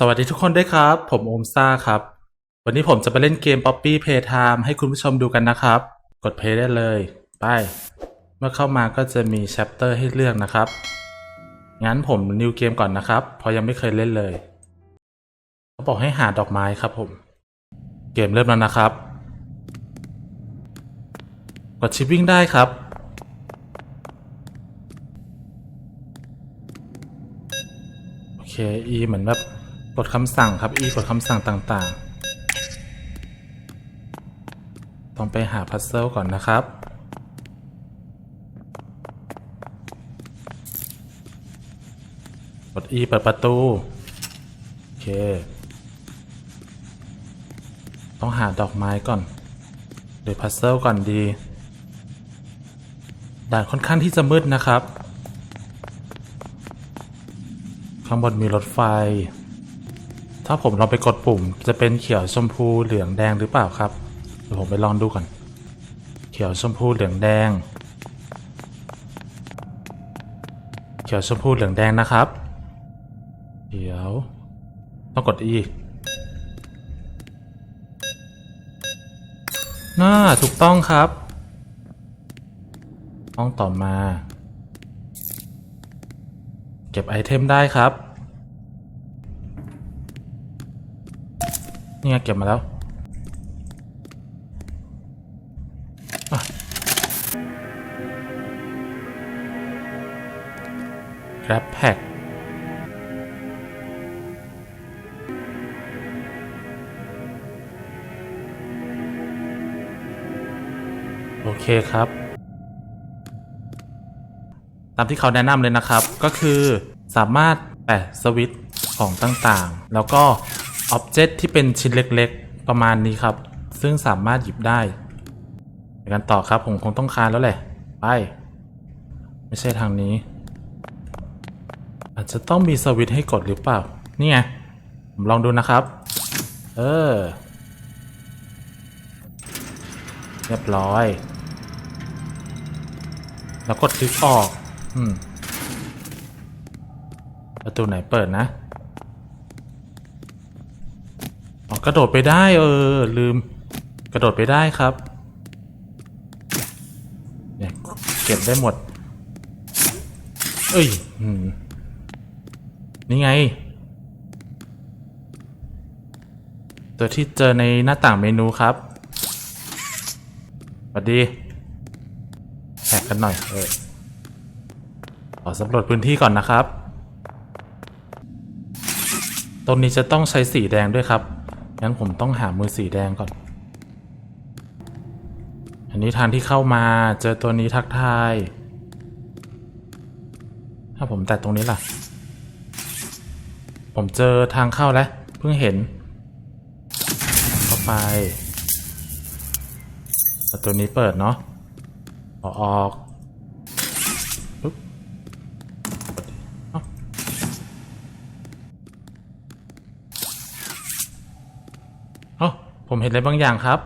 สวัสดีทุกคนด้วยครับ ผมโอมซ่าครับ วันนี้ผมจะไปเล่นเกม Poppy Playtime ให้คุณผู้ชมดูกันนะครับ กด play ได้เลย ไป เมื่อเข้ามาก็จะมี chapter ให้เลือกนะครับ งั้นผม new เกมก่อนนะครับ เพราะยังไม่เคยเล่นเลยเขาบอกให้หาดอกไม้ครับผม เกมเริ่มแล้วนะครับ กดชิปวิ่งได้ครับโอเค E เหมือนแบบ กดคำสั่งครับ E กดคำสั่งต่างๆ ต้องไปหาพัซเซิลก่อนนะครับ กด E เปิดประตู โอเค ต้องหาดอกไม้ก่อน หรือพัซเซิลก่อนดีด่านค่อนข้างที่จะมืดนะครับ ข้างบนมีรถไฟ ถ้าผมลองไปกดปุ่ม จะเป็นเขียวชมพูเหลืองแดงหรือเปล่าครับเดี๋ยวผมไปลองดูก่อน เขียวชมพูเหลืองแดง เขียวชมพูเหลืองแดงนะครับเขียวต้องกด E น่าถูกต้องครับห้องต่อมา เก็บไอเทมได้ครับ นี่ไงเก็บมาแล้วอะ Grab Pack โอเคครับ ตามที่เขาแนะนำเลยนะครับ ก็คือสามารถแปะสวิตช์ของต่างๆ แล้วก็ อ็อบเจกต์ที่เป็นชิ้นเล็กๆ ประมาณนี้ครับ ซึ่งสามารถหยิบได้ไปกันต่อครับผมคงต้องคานแล้วแหละ ไป ไม่ใช่ทางนี้ อาจจะต้องมีสวิตช์ให้กดหรือเปล่า นี่ไง ผมลองดูนะครับ เออ เรียบร้อย แล้วกดคลิกออก อืม ประตูไหนเปิดนะ อ๋อ กระโดดไปได้เออ ลืม กระโดดไปได้ครับเนี่ยเก็บได้หมด เอ้ยนี่ไง ตัวที่เจอในหน้าต่างเมนูครับสวัสดีแท็กกันหน่อยเออขอสำรวจพื้นที่ก่อนนะครับ ตรงนี้จะต้องใช้สีแดงด้วยครับ งั้นผมต้องหามือสีแดงก่อน อันนี้ทางที่เข้ามาเจอตัวนี้ทักทาย ถ้าผมแตะตรงนี้ล่ะ ผมเจอทางเข้าแล้ว เพิ่งเห็น เข้าไปประตูนี้เปิดเนาะออก ผมเห็นอะไรบางอย่างครับ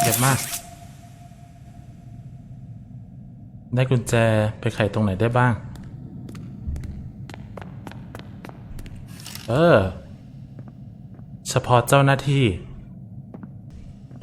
เก็บมาก ได้กุญแจไปไขตรงไหนได้บ้าง เออ เฉพาะเจ้าหน้าที่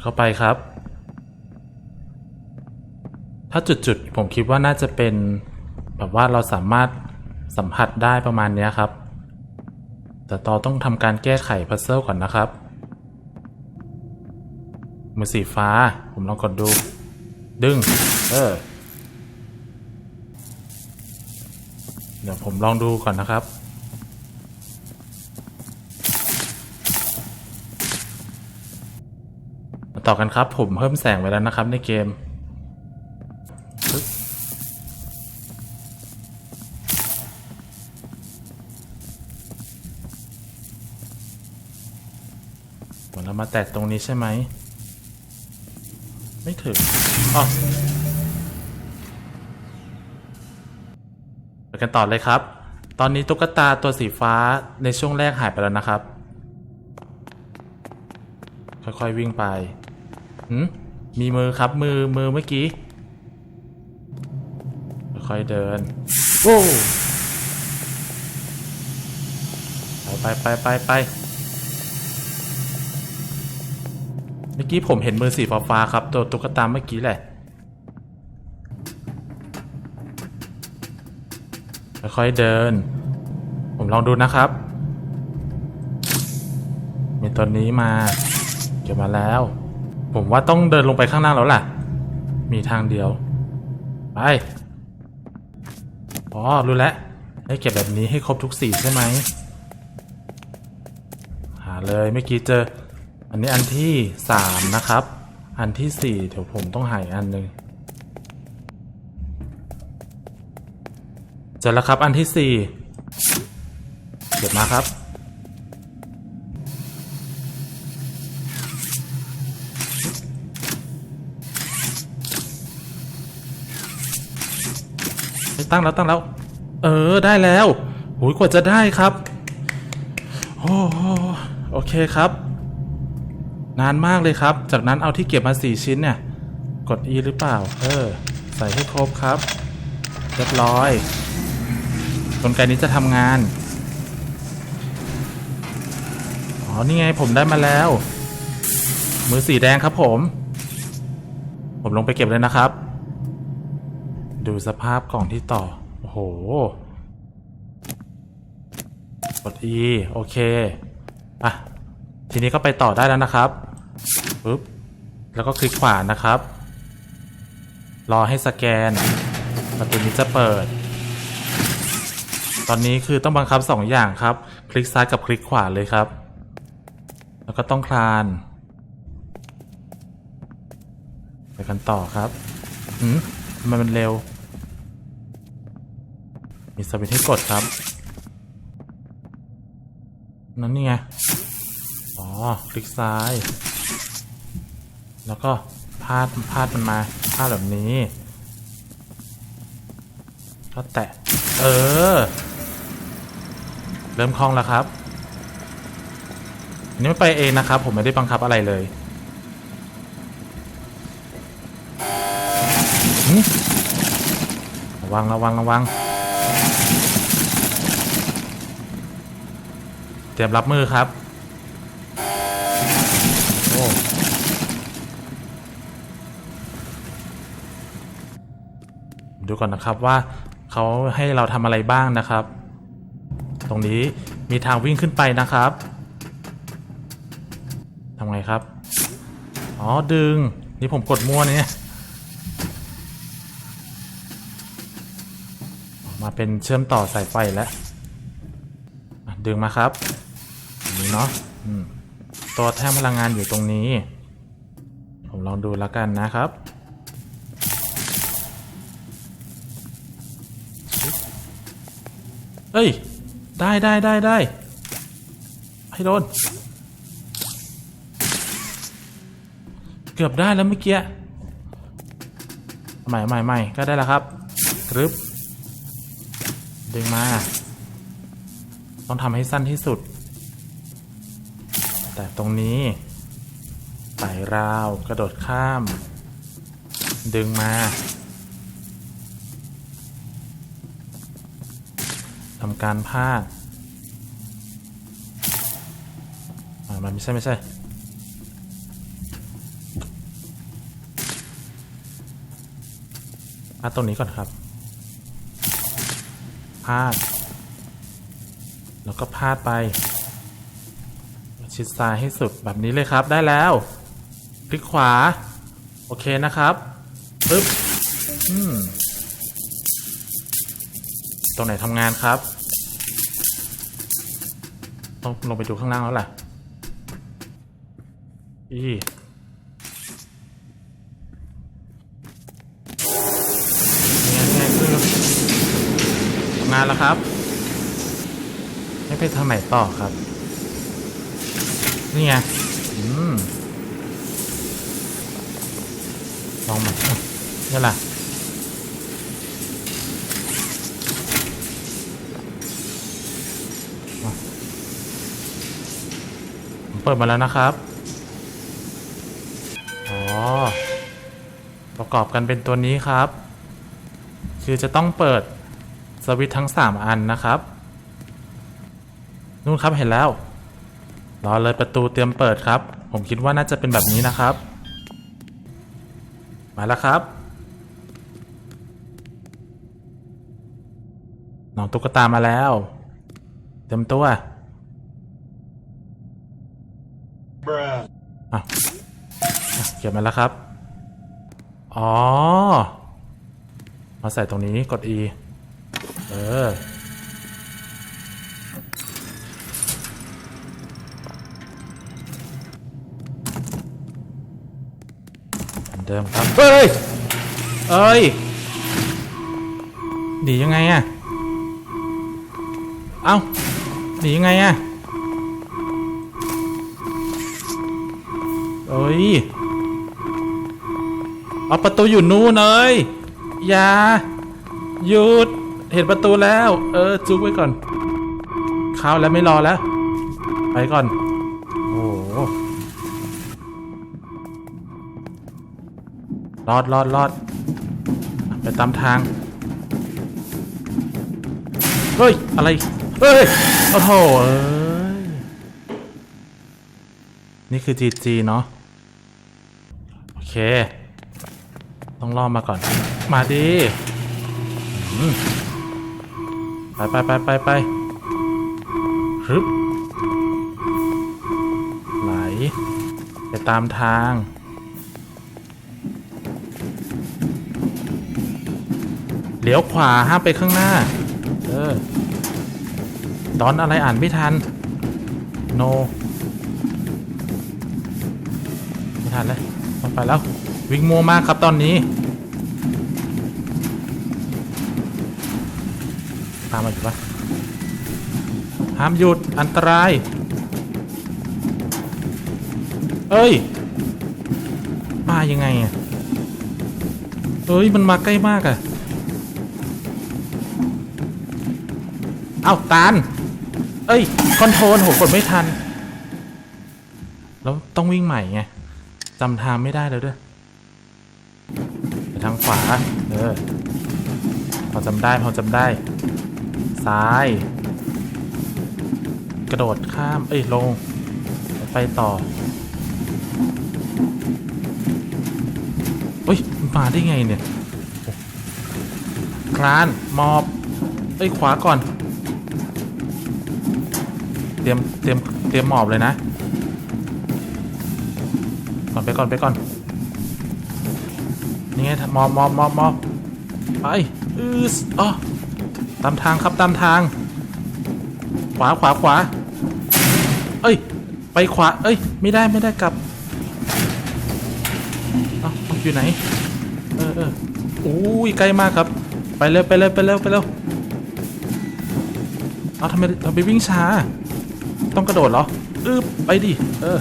เข้าไปครับ ถ้าจุดๆ ผมคิดว่าน่าจะเป็น แบบว่าเราสามารถสัมผัสได้ประมาณนี้ครับ แต่ต่อต้องทำการแก้ไขพัซเซิลก่อนนะครับ มือสีฟ้า ผมลองกดดู ดึง เออ เดี๋ยวผมลองดูก่อนนะครับ มาต่อกันครับ ผมเพิ่มแสงไว้แล้วนะครับในเกมปึ๊บเหมือนเรามาแตะตรงนี้ใช่ไหม ไม่ถึงอ๋อไปกันต่อเลยครับ ตอนนี้ตุ๊กตาตัวสีฟ้าในช่วงแรกหายไปแล้วนะครับ ค่อยๆวิ่งไปหืมมีมือครับมือมือเมื่อกี้ ค่อยๆเดิน โอ้ ไปไปไปไปไป เมื่อกี้ผมเห็นมือสีฟ้าๆครับ ตัวตุ๊กตาเมื่อกี้แหละค่อยๆเดิน ผมลองดูนะครับ มีตัวนี้มา เก็บมาแล้ว ผมว่าต้องเดินลงไปข้างล่างแล้วล่ะ มีทางเดียว ไปอ๋อรู้แล้วให้เก็บแบบนี้ให้ครบทุกสีใช่ไหมหาเลยเมื่อกี้เจอ อันนี้อันที่สามนะครับ อันที่สี่เดี๋ยวผมต้องหายอันหนึ่งเจอแล้วครับอันที่สี่เก็บมาครับ ตั้งแล้วตั้งแล้ว เออได้แล้วโอ้ยกว่าจะได้ครับ โอ้โหโอเคครับ นานมากเลยครับ จากนั้นเอาที่เก็บมาสี่ชิ้นเนี่ย กด E หรือเปล่า เออ ใส่ให้ครบครับ เรียบร้อย กลไกนี้จะทำงาน อ๋อ นี่ไงผมได้มาแล้ว มือสีแดงครับผม ผมลงไปเก็บเลยนะครับ ดูสภาพกล่องที่ต่อ โอ้โห กด E โอเค อะทีนี้ก็ไปต่อได้แล้วนะครับ ปึ๊บแล้วก็คลิกขวานะครับ รอให้สแกน ประตูนี้จะเปิด ตอนนี้คือต้องบังคับสองอย่างครับ คลิกซ้ายกับคลิกขวาเลยครับ แล้วก็ต้องคลานไปกันต่อครับหืมทำไมมันเร็ว มีสวิตช์ให้กดครับ นั่นนี่ไง อ๋อ คลิกซ้าย แล้วก็พาดพาดมันมาพาดแบบนี้ก็แตะ เออ เริ่มคล่องแล้วครับอันนี้ไม่ไปเองนะครับ ผมไม่ได้บังคับอะไรเลยระวังระวังระวัง เตรียมรับมือครับ โอ้ ดูก่อนนะครับว่าเขาให้เราทำอะไรบ้างนะครับ ตรงนี้มีทางวิ่งขึ้นไปนะครับทำไงครับ อ๋อดึง นี่ผมกดมั่วเนี่ย มาเป็นเชื่อมต่อสายไฟแล้วดึงมาครับนนี้เนาะตัวแท่งพลังงานอยู่ตรงนี้ ผมลองดูแล้วกันนะครับ เอ้ย ได้ได้ได้ได้ให้โดน เกือบได้แล้วเมื่อกี้ใหม่ใหม่ใหม่ก็ได้แล้วครับกรึบดึงมา ต้องทำให้สั้นที่สุด แต่ตรงนี้ไต่ราวกระโดดข้าม ดึงมาำการพาดมันไม่ใช่ไม่ใช่พาดตรงนี้ก่อนครับพาด แล้วก็พาดไป ชิดซ้ายให้สุดแบบนี้เลยครับได้แล้ว คลิกขวา โอเคนะครับปึ๊บ อืมตรงไหนทำงานครับ ต้องลงไปดูข้างล่างแล้วแหละอีเนี่ยเนี่ยคือทำงานแล้วครับไม่ไปทางไหนต่อครับ นี่ไง อืมลองมาอ่นี่แหละ ผมเปิดมาแล้วนะครับ อ๋อ ประกอบกันเป็นตัวนี้ครับ คือจะต้องเปิดสวิตทั้ง 3 อันนะครับ นู่นครับเห็นแล้ว รอเลยประตูเตรียมเปิดครับ ผมคิดว่าน่าจะเป็นแบบนี้นะครับ มาแล้วครับ น้องตุ๊กตามาแล้ว เต็มตัว Bruh. อะอะเก็บมาแล้วครับ อ๋อ มาใส่ตรงนี้กด E เออ เดิมครับ เฮ้ย เอ้ย หนียังไงอะเอ้า หนียังไงอะเอ้ย เอาประตูอยู่นู่นเอ้ยอย่าหยุดเห็นประตูแล้ว เออจุกไว้ก่อนเข้าแล้วไม่รอแล้ว ไปก่อน โอ้โหรอดรอดรอดไปตามทาง เฮ้ย อะไรเฮ้ยโอ้โหเอ้ยนี่คือ GG เนาะโอเค ต้องล่อมาก่อน มาดิอืมไปไปไปไปไปฮึบไหลไปตามทางเลี้ยวขวาห้ามไปข้างหน้า เออตอนอะไรอ่านไม่ทัน โน ไม่ทันเลยต้องไปแล้ว วิ่งมัวมากครับตอนนี้ามมาอยู่ปะห้ามหยุดอันตราย เอ้ย มายังไงอะเอ้ย มันมาใกล้มากอะ เอ้าตาลเอ้ย คอนโทรลโหกดไม่ทัน แล้วต้องวิ่งใหม่ไงจำทางไม่ได้แล้วด้วยไปทางขวา เออ พอจำได้ พอจำได้ ซ้าย กระโดดข้าม เอ้ย ลง ไปต่อเฮ้ยมันมาได้ไงเนี่ยคลานมอบ เอ้ย ขวาก่อน เตรียม เตรียม เตรียมหมอบเลยนะ ก่อนไปก่อนไปก่อน นี่ไงมอบมอบมอบมอบไปอืออ๋อ ตามทางครับตามทาง ขวาขวาขวา เอ้ย ไปขวา เอ้ย ไม่ได้ไม่ได้กลับเอ้าอยู่ไหน เออเอออู้ยใกล้มากครับ ไปเร็วไปเร็วไปเร็วไปเร็วเอาทำไมทำไมวิ่งช้า ต้องกระโดดเหรออึบไปดิ เออ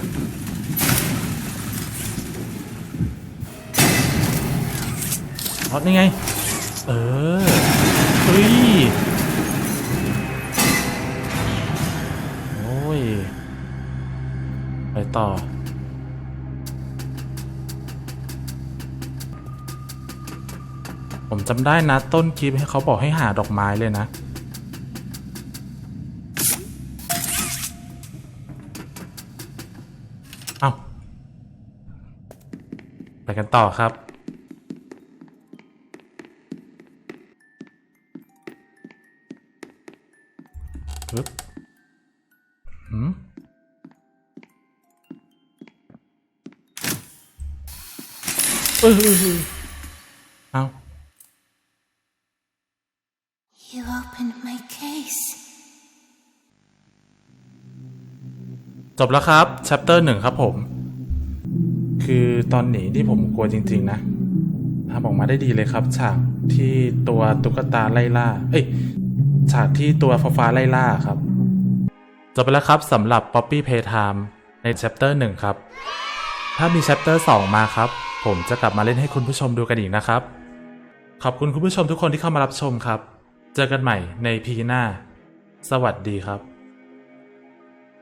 เอานี่ไง เออ ยโอ้ย ไปต่อ ผมจำได้นะ ต้นคลิปให้เขาบอกให้หาดอกไม้เลยนะเอาไปกันต่อครับ ปึ๊บหืมเออเออเออเอา You opened my case. จบแล้วครับ chapter หนึ่งครับผม คือตอนหนีที่ผมกลัวจริง ๆ นะทำออกมาได้ดีเลยครับ ฉากที่ตัวตุ๊กตาไล่ล่า เอ้ย ฉากที่ตัวฟ้าฟ้าไล่ล่าครับ จบไปแล้วครับสำหรับ Poppy Playtime ใน chapter 1 ครับ ถ้ามี chapter 2 มาครับ ผมจะกลับมาเล่นให้คุณผู้ชมดูกันอีกนะครับ ขอบคุณคุณผู้ชมทุกคนที่เข้ามารับชมครับ เจอกันใหม่ในพีหน้า สวัสดีครับ